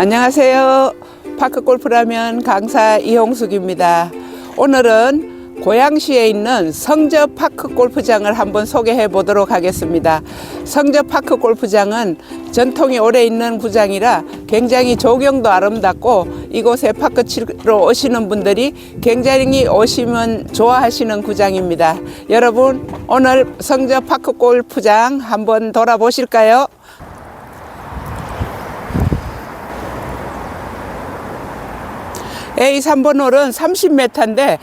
안녕하세요. 파크 골프라면 강사 이홍숙입니다. 오늘은 고양시에 있는 성저 파크 골프장을 한번 소개해 보도록 하겠습니다. 성저 파크 골프장은 전통이 오래 있는 구장이라 굉장히 조경도 아름답고 이곳에 파크 치러 오시는 분들이 굉장히 오시면 좋아하시는 구장입니다. 여러분 오늘 성저 파크 골프장 한번 돌아보실까요? A 3번 홀은 30m인데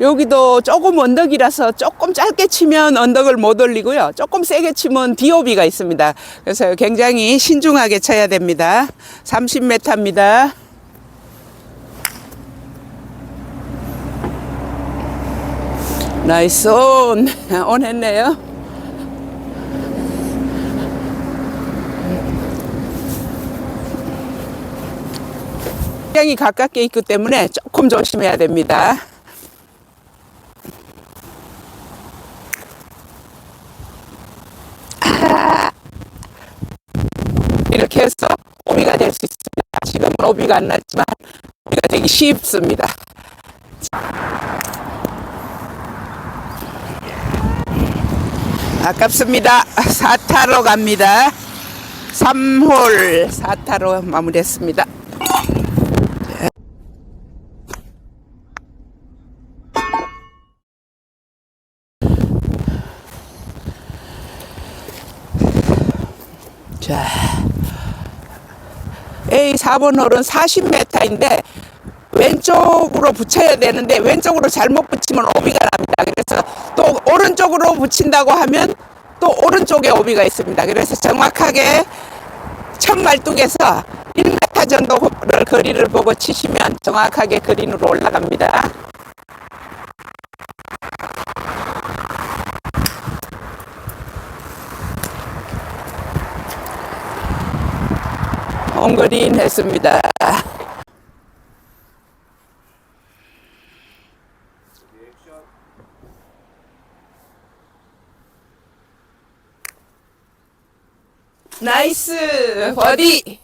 여기도 조금 언덕이라서 조금 짧게 치면 언덕을 못 올리고요. 조금 세게 치면 디오비가 있습니다. 그래서 굉장히 신중하게 쳐야 됩니다. 30m입니다. 나이스 온, 온 했네요. 굉장히 가깝게 있기 때문에 조금 조심해야 됩니다. 아. 이렇게 해서 오비가 될 수 있습니다. 지금은 오비가 안 났지만 오비가 되기 쉽습니다. 아깝습니다. 4타로 갑니다. 3홀 4타로 마무리했습니다. 자, A 4번 홀은 40m인데 왼쪽으로 붙여야 되는데 왼쪽으로 잘못 붙이면 오비가 납니다. 그래서 또 오른쪽으로 붙인다고 하면 또 오른쪽에 오비가 있습니다. 그래서 정확하게 첫 말뚝에서 1m 정도를 거리를 보고 치시면 정확하게 그린으로 올라갑니다. 엉그린 했습니다. 나이스 버디